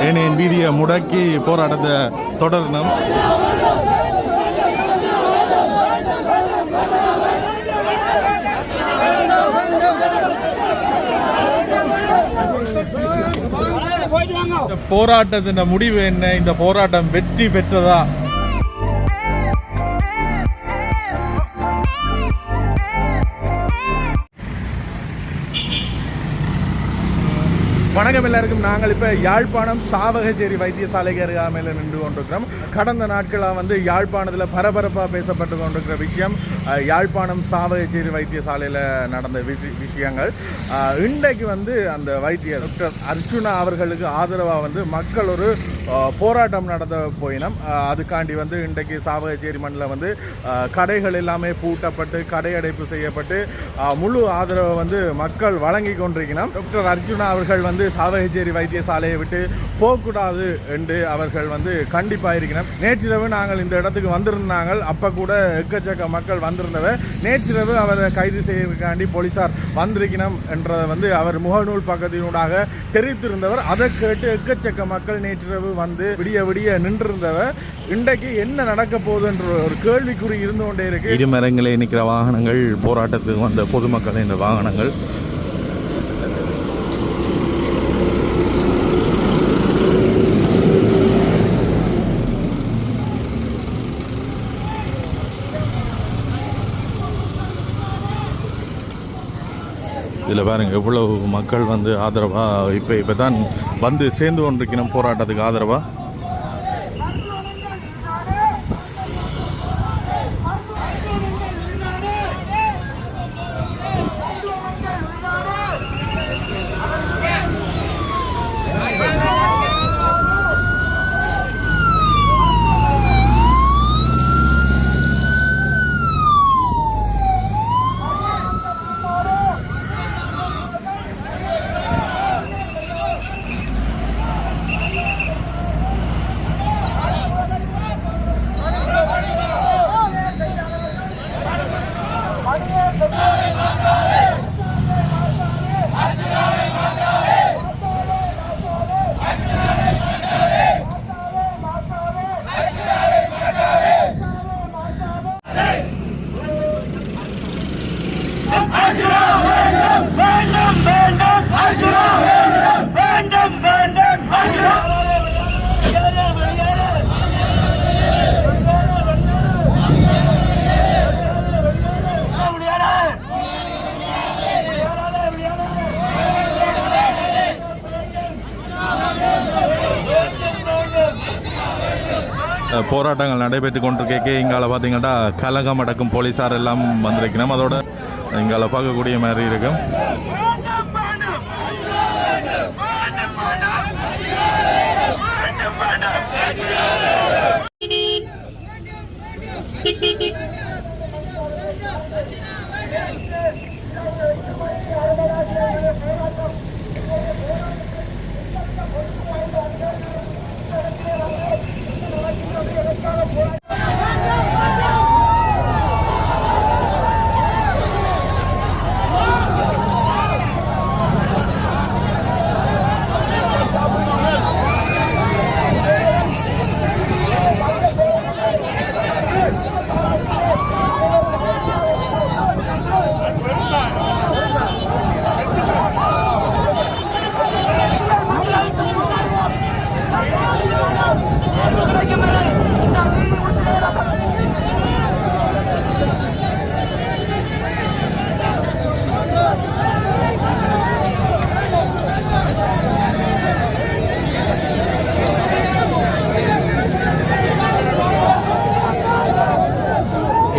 ஏனையின் வீதியை முடக்கி போராட்டத்தை தொடரணும் இந்த போராட்டத்தின் முடிவு என்ன? இந்த போராட்டம் வெற்றி பெற்றதா? வணக்கம் எல்லாருக்கும். நாங்கள் இப்போ யாழ்ப்பாணம் சாவகச்சேரி வைத்தியசாலைக்கு அருகாமையில் நின்று கொண்டிருக்கிறோம். கடந்த நாட்களாக வந்து யாழ்ப்பாணத்தில் பரபரப்பாக பேசப்பட்டு கொண்டிருக்கிற விஷயம் யாழ்ப்பாணம் சாவகச்சேரி வைத்தியசாலையில் நடந்த விஷயங்கள். இன்றைக்கு வந்து அந்த வைத்தியர் டாக்டர் அர்ஜுனா அவர்களுக்கு ஆதரவாக வந்து மக்கள் ஒரு போராட்டம் நடந்த போயினம். அதுக்காண்டி வந்து இன்றைக்கு சாவகச்சேரி மண்ணில் வந்து கடைகள் எல்லாமே பூட்டப்பட்டு கடையடைப்பு செய்யப்பட்டு முழு ஆதரவை வந்து மக்கள் வழங்கி கொண்டிருக்கணும் டாக்டர் அர்ஜுனா அவர்கள் வந்து சாவகச்சேரி வைத்தியசாலையை விட்டு போகக்கூடாது என்று அவர்கள் வந்து கண்டிப்பாக இருக்கிறார் நேற்றிரவு நாங்கள் இந்த இடத்துக்கு வந்திருந்தாங்க அப்போ கூட எக்கச்சக்க மக்கள் வந்திருந்தவ நேற்றிரவு அவரை கைது செய்யறதுக்காண்டி போலீசார் வந்திருக்கணும் என்றதை வந்து அவர் முகநூல் பக்கத்தினூடாக தெரிவித்திருந்தவர். அதை கேட்டு எக்கச்சக்க மக்கள் நேற்றிரவு வந்து விடிய விடிய நின்றிருந்தவர். இன்றைக்கு என்ன நடக்க போகுதுன்ற ஒரு கேள்விக்குறி இருந்து கொண்டே இருக்கு. இருமரங்களே நிற்கிற வாகனங்கள் போராட்டத்துக்கு வந்த பொதுமக்களின் வாகனங்கள் இதில் பாருங்க எவ்வளவு மக்கள் வந்து ஆதரவாக இப்போ இப்போ தான் வந்து சேர்ந்து கொண்டிருக்கணும் போராட்டத்துக்கு ஆதரவாக வேண்டும் வேண்டும் அர்ஜுனா வேண்டும் வேண்டும் வேண்டும் அர்ஜுனா அஹ், போராட்டங்கள் நடைபெற்று கொண்டிருக்கே இங்கால பார்த்தீங்கன்னா கலகம் அடக்கும் போலீஸார் எல்லாம் வந்திருக்கிறோம். அதோட இங்கால பார்க்கக்கூடிய மாதிரி இருக்கும்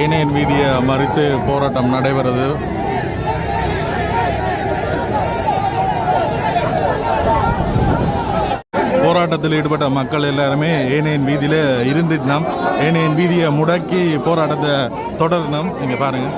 ஏனையன் எதிர்த்து போராட்டம் நடைபெறுது. போராட்டத்தில் ஈடுபட்ட மக்கள் எல்லாருமே ஏனையன் வீதியில் இருந்துட்டோம் ஏனையன் வீதியை முடக்கி போராட்டத்தை தொடரணும். நீங்கள் பாருங்கள்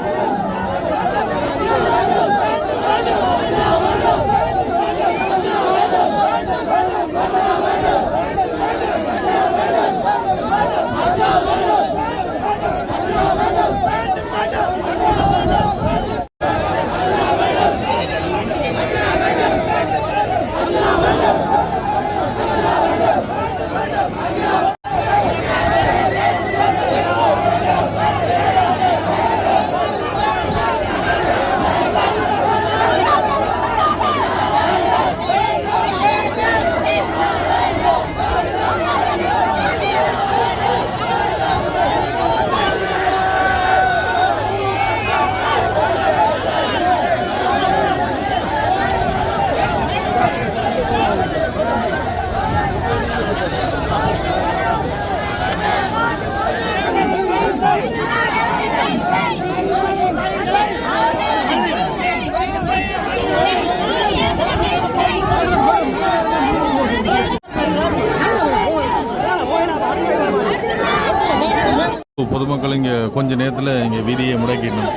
பொதுமக்கள் இங்கே கொஞ்ச நேரத்தில் இங்கே வீதியை முடக்கிடணும்.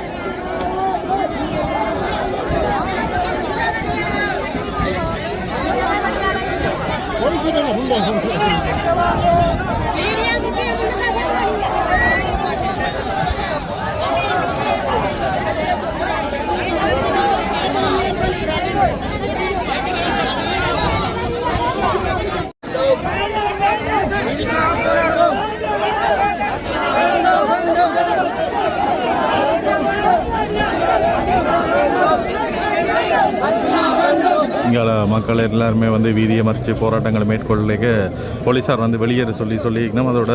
மக்கள் எல்லாருமே வந்து வீதியை மறித்து போராட்டங்களை மேற்கொள்ளிக்க போலீஸார் வந்து வெளியேற சொல்லி சொல்லிக்கணும் அதோட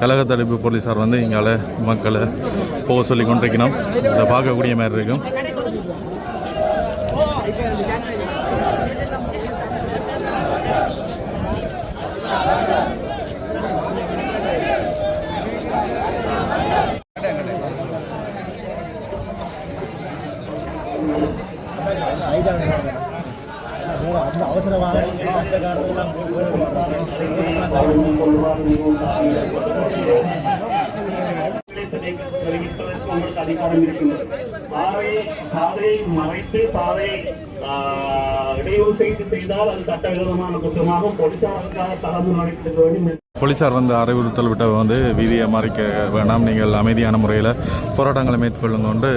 கழக தடுப்பு போலீஸார் வந்து எங்களால் மக்களை போக சொல்லி கொண்டிருக்கணும். அதை பார்க்கக்கூடிய மாதிரி இருக்கும். உங்களுக்கு அதிகாரம் பாதையை பாதையை மறைத்து பாதையை இடையூறு செய்து செய்தால் அது சட்டவிரோதமான போலீசார் வேண்டும் போலீஸார் வந்து அறிவுறுத்தல் விட்ட வந்து வீதியை மறைக்க வேண்டாம். நீங்கள் அமைதியான முறையில் போராட்டங்களை மேற்கொள்ளுங்கொண்டு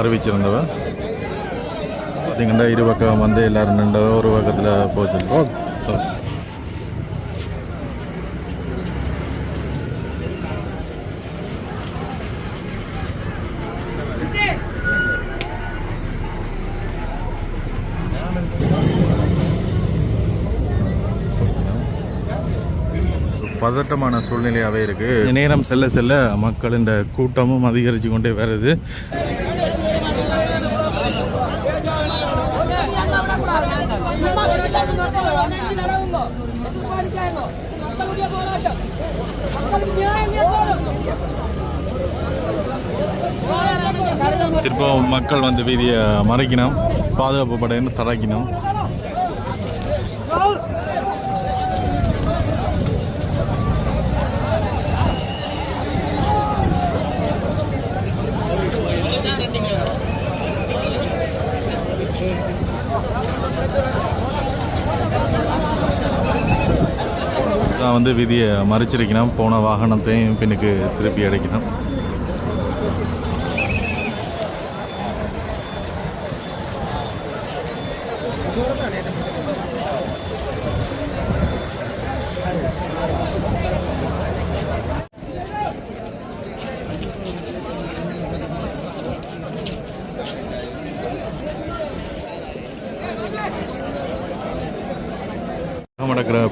அறிவிச்சிருந்தவர். பார்த்தீங்கன்னா இரு பக்கம் வந்து எல்லாரும் நின்று ஒரு பக்கத்தில் போச்சிருக்கோம் பதட்டமான சூழ்நிலையாகவே இருக்குது நேரம் செல்ல செல்ல மக்களின் கூட்டமும் அதிகரித்து கொண்டே வருது. திருப்பவும் மக்கள் வந்து வீதியை மறைக்கணும் பாதுகாப்பு படையின்னு தடைக்கணும் வந்து விதியை மறைச்சிருக்கணும் போன வாகனத்தையும் பின்னுக்கு திருப்பி அடைக்கணும்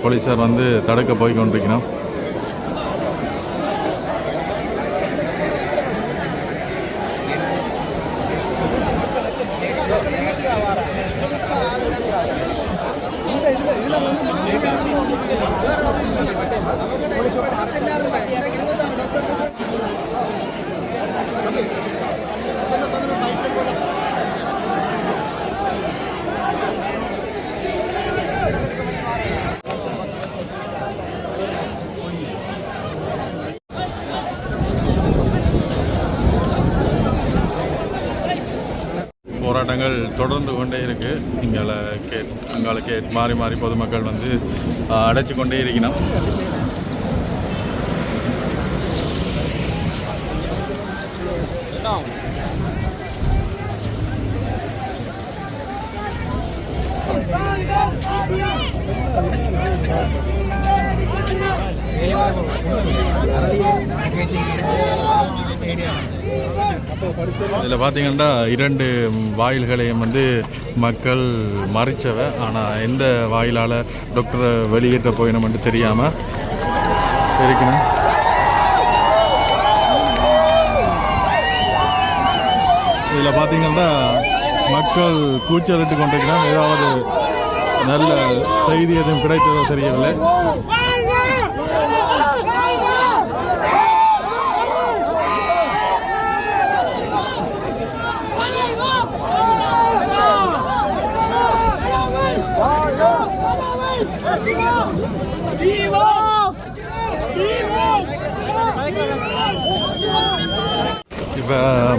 போலீஸார் வந்து தடுக்க போய் கொண்டிருக்கிறோம் போராட்டங்கள் தொடர்ந்து கொண்டே இருக்குது இங்கால கேட் அங்கால கேட் மாறி மாறி பொதுமக்கள் வந்து அடைச்சி கொண்டே இருக்கணும் இதில் பார்த்தீங்கன்னா இரண்டு வாயில்களையும் வந்து மக்கள் மறைச்சவ ஆனால் எந்த வாயிலால் டாக்டரை வெளியேற்ற போயினோம்னு தெரியாமல் இருக்கணும் இதில் பார்த்தீங்கன்னா மக்கள் கூச்சலிட்டு கொண்டிருக்கிறாங்க ஏதாவது நல்ல செய்தி எதுவும் கிடைத்ததோ தெரியவில்லை.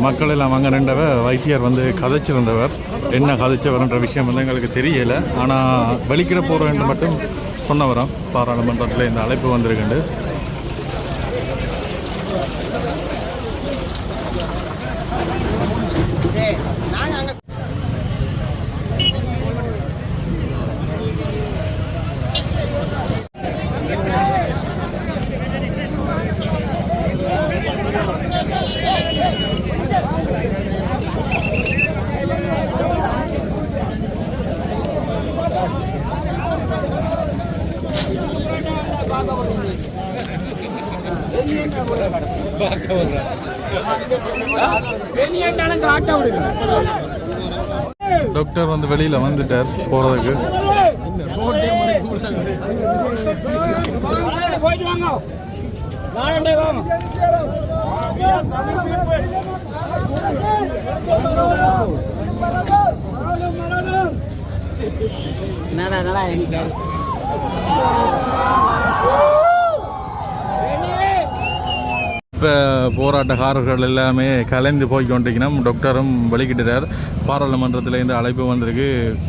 மக்கள் எல்லாம் அங்கே நின்றவ வைத்தியர் வந்து கதைச்சிருந்தவர். என்ன கதைச்சவர்ன்ற விஷயம் வந்து எங்களுக்கு தெரியல. ஆனால் வெளிக்கிட போகிறோம் மட்டும் சொன்னவராம் பாராளுமன்றத்தில் இந்த அழைப்பு வந்திருக்குண்டு டாக்டர் வந்து வெளியில வந்துட்டார் போறதுக்கு. என்னடா என்னடா? இப்போ போராட்டக்காரர்கள் எல்லாமே கலைந்து போய் கொண்டிருக்கணும். டாக்டரும் வெளிக்கிட்டார் பாராளுமன்றத்தில் இந்த அழைப்பு வந்திருக்கு.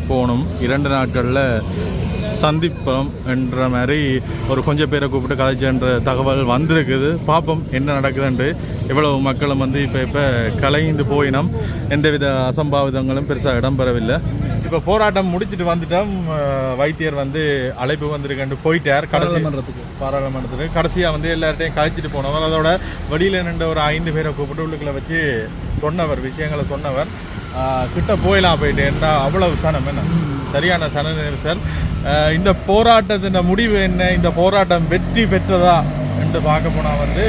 போகணும். இரண்டு நாட்களில் சந்திப்போம் என்ற மாதிரி ஒரு கொஞ்சம் பேரை கூப்பிட்டு கலைச்சென்ற தகவல் வந்திருக்குது. பார்ப்போம் என்ன நடக்குதுன்ட்டு இவ்வளவு மக்களும் வந்து இப்போ இப்போ கலைந்து போயினோம். எந்தவித அசம்பாவிதங்களும் பெருசாக இடம்பெறவில்லை. இப்போ போராட்டம் முடிச்சிட்டு வந்துட்டோம். வைத்தியர் வந்து அழைப்பு வந்திருக்கேன்ட்டு போயிட்டார். கடைசி பாராளுமன்றத்துக்கு. கடைசியாக வந்து எல்லார்ட்டையும் கழிச்சிட்டு போனவர் அதோட வெளியில் நின்ற ஒரு ஐந்து பேரை கூப்பிட்டு உள்ளுக்குள்ள வச்சு சொன்னவர் விஷயங்களை சொன்னவர். கிட்ட போயலாம் போயிட்டு என்ன அவ்வளவு சனம் என்ன? சரியான சன ஆஹ் இந்த போராட்டத்தின் முடிவு என்ன? இந்த போராட்டம் வெற்றி பெற்றதா? என்று பார்க்க போனால் வந்து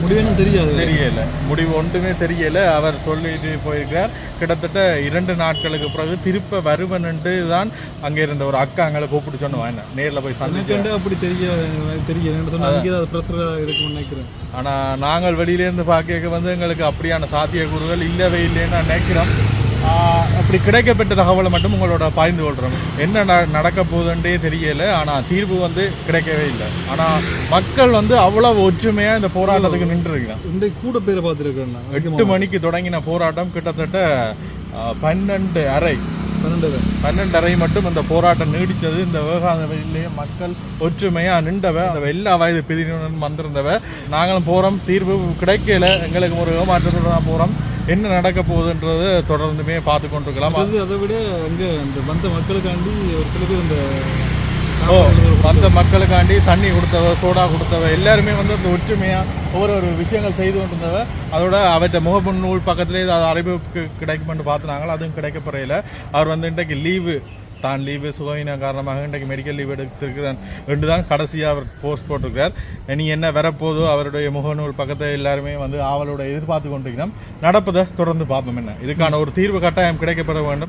முடிவேன்னு தெரியாது. தெரியல. முடிவு ஒன்றுமே தெரியல. அவர் சொல்லிட்டு போயிருக்கார் கிட்டத்தட்ட இரண்டு நாட்களுக்கு பிறகு திருப்ப வருவன்ட்டு தான் அங்கே இருந்த ஒரு அக்கா அங்கே கூப்பிட்டு சொன்னவன் என்ன? நேரில் போய் சந்திச்சு அப்படி தெரிய தெரியல. நினைக்கிறேன். ஆனால் நாங்கள் வெளியிலேருந்து பார்க்க வந்து எங்களுக்கு அப்படியான சாத்தியக்கூறுகள் இல்லவே இல்லைன்னு நான் நினைக்கிறோம் அப்படி கிடைக்கப்பட்ட தகவலை மட்டும் உங்களோட பகிர்ந்து கொள்கிறோம் என்ன நடக்க போகுதுன்றே தெரியல. ஆனால் தீர்வு வந்து கிடைக்கவே இல்லை. ஆனால் மக்கள் வந்து அவ்வளவு ஒற்றுமையாக இந்த போராட்டத்துக்கு நின்றுருக்காங்க இந்த கூட பேரை பார்த்துருக்கேன் எட்டு மணிக்கு தொடங்கின போராட்டம் கிட்டத்தட்ட பன்னெண்டு அறை. பன்னெண்டு பன்னெண்டரை மட்டும் இந்த போராட்டம் நீடித்தது. இந்த விவகாரத்திலேயே மக்கள் ஒற்றுமையாக நின்றவ அந்த எல்லா வயது பிரிவினரும் வந்திருந்தவ நாங்களும் போகிறோம் தீர்வு கிடைக்கல. எங்களுக்கு ஒரு ஏமாற்றத்தோடு தான் போகிறோம் என்ன நடக்க போகுதுன்றது தொடர்ந்துமே பார்த்து கொண்டிருக்கலாம். அது அதை விட அங்கே அந்த வந்த மக்களுக்காண்டி ஒரு சில பேர் இந்த ஓ வந்த மக்களுக்காண்டி தண்ணி கொடுத்தவ சோடா கொடுத்தவ எல்லாருமே வந்து அந்த ஒற்றுமையாக ஒவ்வொரு ஒரு விஷயங்கள் செய்து கொண்டிருந்தவ அதோட அவற்றை முகப்பு நூல் பக்கத்துலேயே அது அறிவிப்பு கிடைக்குமென்று பார்த்துனாங்களா அதுவும் கிடைக்கப்பறையில். அவர் வந்து இன்றைக்கு லீவு தான் லீவு சுகவீன காரணமாக இன்றைக்கு மெடிக்கல் லீவ் எடுத்திருக்கிறான் என்று தான் கடைசியாக அவர் போஸ்ட் போட்டிருக்கிறார். இனி என்ன வரப்போதோ அவருடைய முகநூல் பக்கத்தை எல்லாருமே வந்து ஆவலோட எதிர்பார்த்து கொண்டிருக்கிறோம். நடப்பதை தொடர்ந்து பார்ப்போம் என்ன. இதுக்கான ஒரு தீர்வு கட்டாயம் கிடைக்கப்பட வேண்டும்.